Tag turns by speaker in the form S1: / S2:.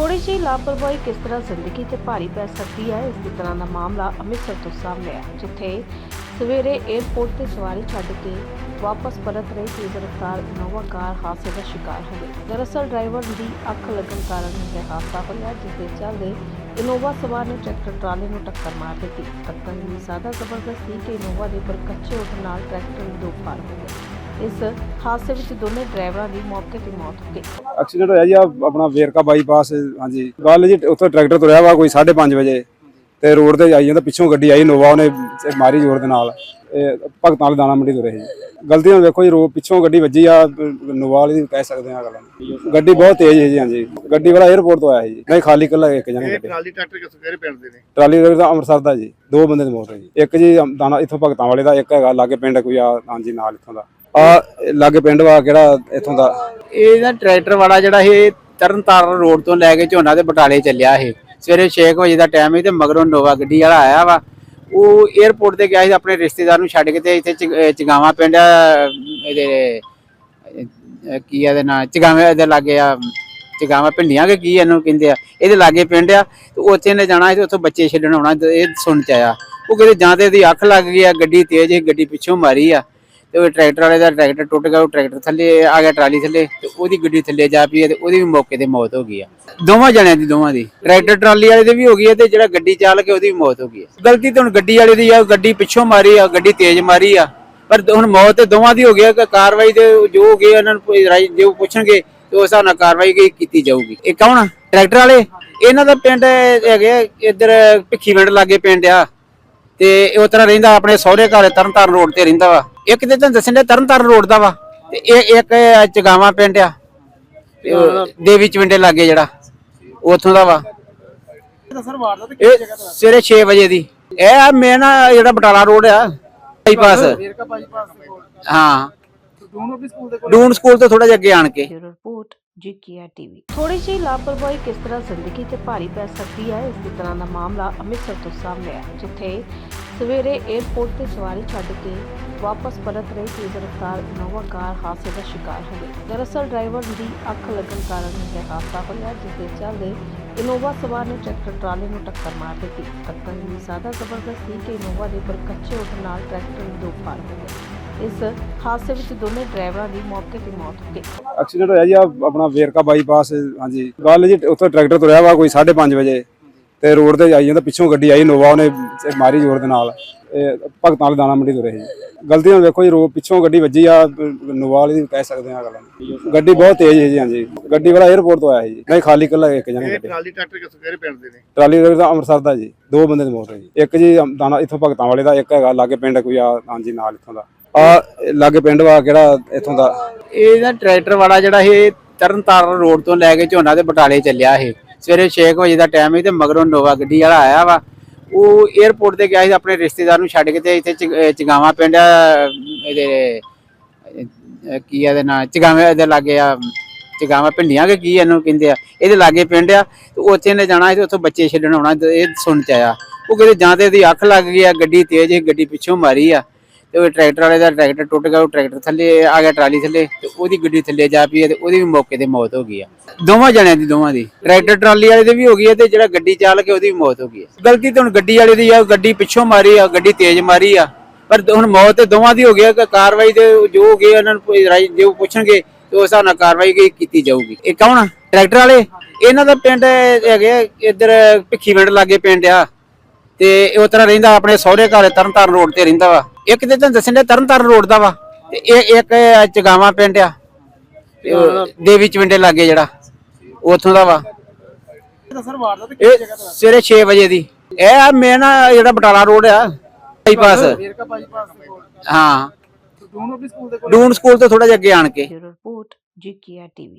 S1: ਲਾਪਰਵਾਹੀ ਕਿਸ ਤਰ੍ਹਾਂ ਜ਼ਿੰਦਗੀ ਤੇ ਭਾਰੀ ਪੈ ਸਕਦੀ ਹੈ, ਇਸ ਦੀ ਤਰ੍ਹਾਂ ਦਾ ਮਾਮਲਾ ਅੰਮ੍ਰਿਤਸਰ ਤੋਂ ਸਾਹਮਣੇ ਆਇਆ, ਜਿੱਥੇ ਸਵੇਰੇ 에ਅਰਪੋਰਟ ਤੇ ਸਵਾਰੀ ਛੱਡ ਕੇ ਵਾਪਸ ਪਰਤ ਰਹੀ ਤੇਜ਼ ਰਫ਼ਤਾਰ ਇਨੋਵਾ ਕਾਰ ਹਾਦਸੇ ਦਾ ਸ਼ਿਕਾਰ ਹੋ ਗਈ। ਦਰਅਸਲ ਡਰਾਈਵਰ ਦੀ ਅੱਖ ਲੱਗਣ ਕਾਰਨ ਇਹ ਹਾਦਸਾ ਹੋਇਆ, ਜਿਸ ਦੇ ਚੱਲਦੇ ਇਨੋਵਾ ਸਵਾਰ ਨੇ ਟਰੈਕਟਰ ਟਰਾਲੇ ਨੂੰ ਟੱਕਰ ਮਾਰ ਦਿੱਤੀ। ਟੱਕਰ ਇੰਨੀ ਜ਼ਿਆਦਾ ਜ਼ਬਰਦਸਤ ਸੀ ਕਿ ਇਨੋਵਾ ਦੇ ਉੱਪਰ ਕੱਚੇ ਉੱਠ ਨਾਲ ਟਰੈਕਟਰ ਨੂੰ ਦੋ ਫਾੜ ਹੋ ਗਏ। ਇਸ ਹਾਦਸੇ ਵਿੱਚ ਦੋਨੇ ਡਰਾਈਵਰਾਂ ਦੀ ਮੌਕੇ ਤੇ ਮੌਤ ਹੋ ਗਈ।
S2: ਐਕਸੀਡੈਂਟ ਹੋਇਆ ਜੀ ਆਪਣਾ ਵੇਰਕਾ ਬਾਈਪਾਸ ਹਾਂਜੀ। ਗੱਲ ਜੀ ਉੱਥੇ ਟਰੈਕਟਰ ਤੁਰਿਆ ਵਾ ਕੋਈ 5:30 ਵਜੇ ਤੇ ਰੋਡ ਤੇ ਆਈ ਜਾਂਦਾ ਪਿੱਛੋਂ ਗੱਡੀ ਆਈ ਨੋਵਾ ਉਹਨੇ ਮਾਰੀ ਜ਼ੋਰ ਦੇ ਨਾਲ। ਭਗਤਾਂ ਵਾਲੇ ਦਾਣਾ ਮੰਡੀ ਤੁਰੇ ਸੀ। ਗਲਤੀ ਨਾਲ ਵੇਖੋ ਜੀ ਰੋ ਪਿੱਛੋਂ ਗੱਡੀ ਵੱਜੀ ਆ ਨੋਵਾ ਵਾਲੀ ਕਹਿ ਸਕਦੇ ਆ ਗੱਲ ਗੱਡੀ ਬਹੁਤ ਤੇਜ਼ ਹੈ ਜੀ ਹਾਂਜੀ। ਗੱਡੀ ਵਾਲਾ 에ਅਰਪੋਰਟ ਤੋਂ ਆਇਆ ਸੀ। ਨਹੀਂ ਖਾਲੀ ਕੱਲਾ ਇੱਕ ਜਣਾ
S3: ਇਹ
S2: ਗੱਡੀ।
S3: ਟਰਾਲੀ ਟਰੈਕਟਰ ਕਿਸ ਕਿਹੜੇ ਪਿੰਡ ਦੇ ਨੇ?
S2: ਟਰਾਲੀ ਦਾ ਅੰਮ੍ਰਿਤਸਰ ਦਾ ਜੀ। ਦੋ ਬੰਦੇ ਦੀ ਮੌਤ ਹੈ ਜੀ। ਇੱਕ ਜੀ ਦਾਣਾ ਇੱਥੋਂ ਭਗਤਾਂ ਵਾਲੇ ਦਾ ਇੱਕ ਹੈਗਾ ਲਾਗੇ ਪਿੰਡ ਕੋਈ ਆ ਹਾਂਜੀ ਨਾਲ ਇੱਥੋਂ ਦਾ। ਆ ਲਾਗੇ ਪਿੰਡ ਵਾ ਕਿਹੜਾ ਇੱਥੋਂ ਦਾ?
S4: ਇਹ ਨਾ ਟਰੈਕਟਰ ਵਾਲਾ ਜਿਹੜਾ ਇਹ ਤਰਨਤਾਰਨ ਰੋਡ ਤੋਂ ਲੈ ਕੇ ਝੋਨਾ ਤੇ ਬਟਾਲੇ ਚੱਲਿਆ ਇਹ। ਸਵੇਰੇ 6 ਵਜੇ ਦਾ ਟਾਈਮ ਹੈ ਤੇ ਮਗਰੋਂ ਨੋਵਾ ਗੱਡੀ ਵਾਲਾ ਆਇਆ ਵਾ। ਉਹ 에ਅਰਪੋਰਟ ਤੇ ਗਿਆ ਸੀ ਆਪਣੇ ਰਿਸ਼ਤੇਦਾਰ ਨੂੰ ਛੱਡ ਕੇ ਤੇ ਇੱਥੇ ਚਗ- ਪਿੰਡ ਇਹਦੇ ਕੀ ਆ ਇਹਦੇ ਨਾਂ, ਚਗਾਵੇਂ ਦੇ ਲਾਗੇ ਆ, ਚਗਾਵਾਂ ਪਿੰਡੀਆਂ ਕਿ ਕੀ ਇਹਨੂੰ ਕਹਿੰਦੇ ਆ, ਇਹਦੇ ਲਾਗੇ ਪਿੰਡ ਆ। ਤੇ ਉੱਥੇ ਨੇ ਜਾਣਾ ਸੀ ਤੇ ਉੱਥੋਂ ਬੱਚੇ ਛੱਡਣ ਆਉਣਾ ਇਹ ਸੁਣ ਚ ਆਇਆ। ਉਹ ਕਿਤੇ ਜਾਂ ਤੇ ਇਹਦੀ ਅੱਖ ਲੱਗ ਗਈ ਆ, ਗੱਡੀ ਤੇਜ਼ ਸੀ, ਗੱਡੀ ਪਿੱਛੋਂ ਮਾਰੀ ਆ। ਤੇ ਉਹ ਟਰੈਕਟਰ ਵਾਲੇ ਦਾ ਟਰੈਕਟਰ ਟੁੱਟ ਗਿਆ ਉਹ ਟਰੈਕਟਰ ਥੱਲੇ ਆ ਗਿਆ ਟਰਾਲੀ ਥੱਲੇ ਤੇ ਉਹਦੀ ਗੱਡੀ ਥੱਲੇ ਜਾ ਪਈ ਹੈ ਤੇ ਉਹਦੀ ਵੀ ਮੌਕੇ ਤੇ ਮੌਤ ਹੋ ਗਈ ਆ। ਦੋਵਾਂ ਜਣਿਆਂ ਦੀ ਦੋਵਾਂ ਦੀ। ਟਰੈਕਟਰ ਟਰਾਲੀ ਵਾਲੇ ਦੀ ਵੀ ਹੋ ਗਈ ਹੈ ਤੇ ਜਿਹੜਾ ਗੱਡੀ ਚਾਲਕ ਹੈ ਉਹਦੀ ਵੀ ਮੌਤ ਹੋ ਗਈ ਹੈ। ਗਲਤੀ ਤਾਂ ਹੁਣ ਗੱਡੀ ਵਾਲੇ ਦੀ ਆ ਗੱਡੀ ਪਿੱਛੋਂ ਮਾਰੀ ਆ ਗੱਡੀ ਤੇਜ਼ ਮਾਰੀ ਆ ਪਰ ਹੁਣ ਮੌਤ ਤੇ ਦੋਵਾਂ ਦੀ ਹੋ ਗਈ ਹੈ ਕਿ ਕਾਰਵਾਈ ਦੇ ਜੋ ਹੋ ਗਈ ਇਹਨਾਂ ਨੂੰ ਕੋਈ ਜੇ ਉਹ ਪੁੱਛਣਗੇ ਤੇ ਉਸ ਹਿਸਾਬ ਨਾਲ ਕਾਰਵਾਈ ਕੀਤੀ ਜਾਊਗੀ। ਇਹ ਕੌਣ ਟਰੈਕਟਰ ਵਾਲੇ? ਇਹਨਾਂ ਦਾ ਪਿੰਡ ਹੈਗੇ ਆ, ਇੱਧਰ ਭਿੱਖੀਵਿੰਡ ਲਾਗੇ ਪਿੰਡ ਆ ਤੇ ਇਹ ਤਰ੍ਹਾਂ ਰਹਿੰਦਾ ਆਪਣੇ ਸਹੁਰੇ ਘਰ ਤਰਨਤਾਰਨ ਰੋਡ ਤੇ ਰਹਿੰਦਾ ਵਾ। ਇੱਕ ਤੇ ਤੁਹਾਨੂੰ ਦੱਸਣ ਦੇ ਤਰਨਤਾਰਨ ਰੋਡ ਦਾ ਵਾ ਤੇ ਇਹ ਇੱਕ ਚਗਾਵਾ ਪਿੰਡ ਆ। ਤੇ ਉਹ ਦੇਵੀ ਚਵਿੰਡੇ ਲਾਗੇ ਜਿਹੜਾ ਉੱਥੋਂ ਦਾ ਵਾ। ਇਹ ਸਵੇਰੇ 6 ਵਜੇ ਦੀ। ਇਹ ਆ ਮੇਨ ਜਿਹੜਾ ਬਟਾਲਾ ਰੋਡ ਆ ਬਾਈਪਾਸ ਹਾਂ। ਡੂਨ ਸਕੂਲ ਤੋਂ ਥੋੜਾ ਜਿਹਾ ਅੱਗੇ ਆਣ ਕੇ।
S1: Report GKR TV. ਥੋੜੀ ਜਿਹੀ ਲਾਪਰਵਾਹੀ ਕਿਸ ਤਰ੍ਹਾਂ ਜ਼ਿੰਦਗੀ ਤੇ ਭਾਰੀ ਪੈ ਸਕਦੀ ਹੈ, ਇਸ ਤਰ੍ਹਾਂ ਦਾ ਮਾਮਲਾ ਅੰਮ੍ਰਿਤਸਰ ਤੋਂ ਸਾਹਮਣੇ ਆਇਆ, ਜਿੱਥੇ ਸਵੇਰੇ 에ਅਰਪੋਰਟ ਤੇ ਸਵਾਰੀ ਛੱਡ ਕੇ ਵਾਪਸ ਪਰਤ ਰਹੀ ਤੇਜ਼ ਰਫ਼ਤਾਰ ਇਨੋਵਾ ਕਾਰ ਹਾਦਸੇ ਦਾ ਸ਼ਿਕਾਰ ਹੋ ਗਈ ਦਰਅਸਲ ਡਰਾਈਵਰ ਦੀ ਅੱਖ ਲੱਗਣ ਕਾਰਨ ਇਹ ਹਾਦਸਾ ਹੋਇਆ, ਜਿਸ ਦੇ ਚੱਲਦੇ ਇਨੋਵਾ ਸਵਾਰ ਨੇ ਟਰੈਕਟਰ ਟਰਾਲੇ ਨੂੰ ਟੱਕਰ ਮਾਰ ਦਿੱਤੀ। ਟੱਕਰ ਇੰਨੀ ਜ਼ਿਆਦਾ ਜ਼ਬਰਦਸਤ ਸੀ ਕਿ ਇਨੋਵਾ ਦੇ ਉੱਪਰ ਕੱਚੇ ਉੱਠ ਨਾਲ ਟਰੈਕਟਰ ਨੂੰ ਦੋ ਫਾੜ ਹੋ ਗਏ ਇਸ ਹਾਦਸੇ ਵਿੱਚ ਦੋਨੇ ਡਰਾਈਵਰਾਂ ਦੀ ਮੌਕੇ ਤੇ ਮੌਤ ਹੋ ਗਈ।
S2: ਐਕਸੀਡੈਂਟ ਹੋਇਆ ਜੀ ਆਪਣਾ ਵੇਰਕਾ ਬਾਈਪਾਸ ਹਾਂਜੀ। ਗੱਲ ਜੀ ਉੱਥੇ ਟਰੈਕਟਰ ਤੁਰਿਆ ਵਾ ਕੋਈ 5:30 ਵਜੇ ਤੇ ਰੋਡ ਤੇ ਆਈ ਜਾਂਦਾ ਪਿੱਛੋਂ ਗੱਡੀ ਆਈ ਨੋਵਾ ਉਹਨੇ ਮਾਰੀ ਜ਼ੋਰ ਦੇ ਨਾਲ। ਭਗਤਾਂ ਵਾਲੇ ਦਾਣਾ ਮੰਡੀ ਤੁਰੇ ਸੀ। ਗਲਤੀ ਨਾਲ ਵੇਖੋ ਜੀ ਰੋ ਪਿੱਛੋਂ ਗੱਡੀ ਵੱਜੀ ਆ ਨੋਵਾ ਵਾਲੀ ਦੀ ਕਹਿ ਸਕਦੇ ਆ ਗੱਲ ਗੱਡੀ ਬਹੁਤ ਤੇਜ਼ ਹੈ ਜੀ ਹਾਂਜੀ। ਗੱਡੀ ਵਾਲਾ 에ਅਰਪੋਰਟ ਤੋਂ ਆਇਆ ਸੀ ਨਹੀਂ ਖਾਲੀ ਕੱਲਾ ਇੱਕ ਜਣਾ
S3: ਟਰਾਲੀ ਟਰੈਕਟਰ ਕਿਸ ਕਿਹੜੇ ਪਿੰਡ ਦੇ ਨੇ?
S2: ਟਰਾਲੀ ਦਾ ਅੰਮ੍ਰਿਤਸਰ ਦਾ ਜੀ। ਦੋ ਬੰਦੇ ਦੀ ਮੌਤ ਹੈ ਜੀ। ਇੱਕ ਜੀ ਦਾਣਾ ਇੱਥੋਂ ਭਗਤਾਂ ਵਾਲੇ ਦਾ ਇੱਕ ਹੈਗਾ ਲਾਗੇ ਪਿੰਡ ਕੋਈ ਆ ਹਾਂਜੀ ਨਾਲ ਇੱਥੋਂ ਦਾ। ਆ ਲਾਗੇ ਪਿੰਡ ਵਾ ਕਿਹੜਾ ਇੱਥੋਂ ਦਾ?
S4: ਇਹ ਨਾ ਟਰੈਕਟਰ ਵਾਲਾ ਜਿਹੜਾ ਇਹ ਤਰਨਤਾਰਨ ਰੋਡ ਤੋਂ ਲੈ ਕੇ ਝੋਨਾ ਤੇ ਬਟਾਲੇ ਚੱਲਿਆ ਇਹ। ਸਵੇਰੇ 6 ਵਜੇ ਦਾ ਟਾਈਮ ਹੈ ਤੇ ਮਗਰੋਂ ਨੋਵਾ ਗੱਡੀ ਵਾਲਾ ਆਇਆ ਵਾ। ਉਹ 에ਅਰਪੋਰਟ ਤੇ ਗਿਆ ਸੀ ਆਪਣੇ ਰਿਸ਼ਤੇਦਾਰ ਨੂੰ ਛੱਡ ਕੇ ਤੇ ਇੱਥੇ ਚਗ- ਪਿੰਡ ਇਹਦੇ ਕੀ ਆ ਇਹਦੇ ਨਾਂ, ਚਗਾਵੇਂ ਦੇ ਲਾਗੇ ਆ, ਚਗਾਵਾਂ ਪਿੰਡੀਆਂ ਕਿ ਕੀ ਇਹਨੂੰ ਕਹਿੰਦੇ ਆ, ਇਹਦੇ ਲਾਗੇ ਪਿੰਡ ਆ। ਤੇ ਉੱਥੇ ਨੇ ਜਾਣਾ ਸੀ ਤੇ ਉੱਥੋਂ ਬੱਚੇ ਛੱਡਣ ਆਉਣਾ ਇਹ ਸੁਣ ਚ ਆਇਆ। ਉਹ ਕਿਤੇ ਜਾਂ ਤੇ ਇਹਦੀ ਅੱਖ ਲੱਗ ਗਈ ਆ, ਗੱਡੀ ਤੇਜ਼ ਸੀ, ਗੱਡੀ ਪਿੱਛੋਂ ਮਾਰੀ ਆ। ਤੇ ਉਹ ਟਰੈਕਟਰ ਵਾਲੇ ਦਾ ਟਰੈਕਟਰ ਟੁੱਟ ਗਿਆ ਉਹ ਟਰੈਕਟਰ ਥੱਲੇ ਆ ਗਿਆ ਟਰਾਲੀ ਥੱਲੇ ਤੇ ਉਹਦੀ ਗੱਡੀ ਥੱਲੇ ਜਾ ਪਈ ਹੈ ਤੇ ਉਹਦੀ ਵੀ ਮੌਕੇ ਤੇ ਮੌਤ ਹੋ ਗਈ ਆ। ਦੋਵਾਂ ਜਣਿਆਂ ਦੀ ਦੋਵਾਂ ਦੀ। ਟਰੈਕਟਰ ਟਰਾਲੀ ਵਾਲੇ ਦੀ ਵੀ ਹੋ ਗਈ ਹੈ ਤੇ ਜਿਹੜਾ ਗੱਡੀ ਚਾਲਕ ਹੈ ਉਹਦੀ ਵੀ ਮੌਤ ਹੋ ਗਈ ਹੈ। ਗਲਤੀ ਤਾਂ ਹੁਣ ਗੱਡੀ ਵਾਲੇ ਦੀ ਆ ਗੱਡੀ ਪਿੱਛੋਂ ਮਾਰੀ ਆ ਗੱਡੀ ਤੇਜ਼ ਮਾਰੀ ਆ ਪਰ ਹੁਣ ਮੌਤ ਤੇ ਦੋਵਾਂ ਦੀ ਹੋ ਗਈ ਹੈ ਕਿ ਕਾਰਵਾਈ ਦੇ ਜੋ ਹੋ ਗਈ ਇਹਨਾਂ ਨੂੰ ਕੋਈ ਜੇ ਉਹ ਪੁੱਛਣਗੇ ਤੇ ਉਸ ਹਿਸਾਬ ਨਾਲ ਕਾਰਵਾਈ ਕੀਤੀ ਜਾਊਗੀ। ਇਹ ਕੌਣ ਟਰੈਕਟਰ ਵਾਲੇ? ਇਹਨਾਂ ਦਾ ਪਿੰਡ ਹੈਗੇ ਆ, ਇੱਧਰ ਭਿੱਖੀਵਿੰਡ ਲਾਗੇ ਪਿੰਡ ਆ ਤੇ ਇਹ ਤਰ੍ਹਾਂ ਰਹਿੰਦਾ ਆਪਣੇ ਸਹੁਰੇ ਘਰ ਤਰਨਤਾਰਨ ਰੋਡ ਤੇ ਰਹਿੰਦਾ ਵਾ। ਇੱਕ ਤੇ ਤੁਹਾਨੂੰ ਦੱਸਣ ਦੇ ਤਰਨਤਾਰਨ ਰੋਡ ਦਾ ਵਾ ਤੇ ਇਹ ਇੱਕ ਚਗਾਵਾਂ ਪਿੰਡ ਆ ਤੇ ਉਹ ਦੇਵੀ ਚਵਿੰਡੇ ਲਾਗੇ ਜਿਹੜਾ ਉੱਥੋਂ ਦਾ ਵਾ। ਇਹ ਸਵੇਰੇ 6 ਵਜੇ ਦੀ। ਇਹ ਆ ਮੇਨ ਜਿਹੜਾ ਬਟਾਲਾ ਰੋਡ ਆ ਬਾਈਪਾਸ ਹਾਂ। ਡੂਨ ਸਕੂਲ ਤੋਂ ਥੋੜਾ ਜਿਹਾ ਅੱਗੇ ਆਣ ਕੇ।
S1: Report GKR TV.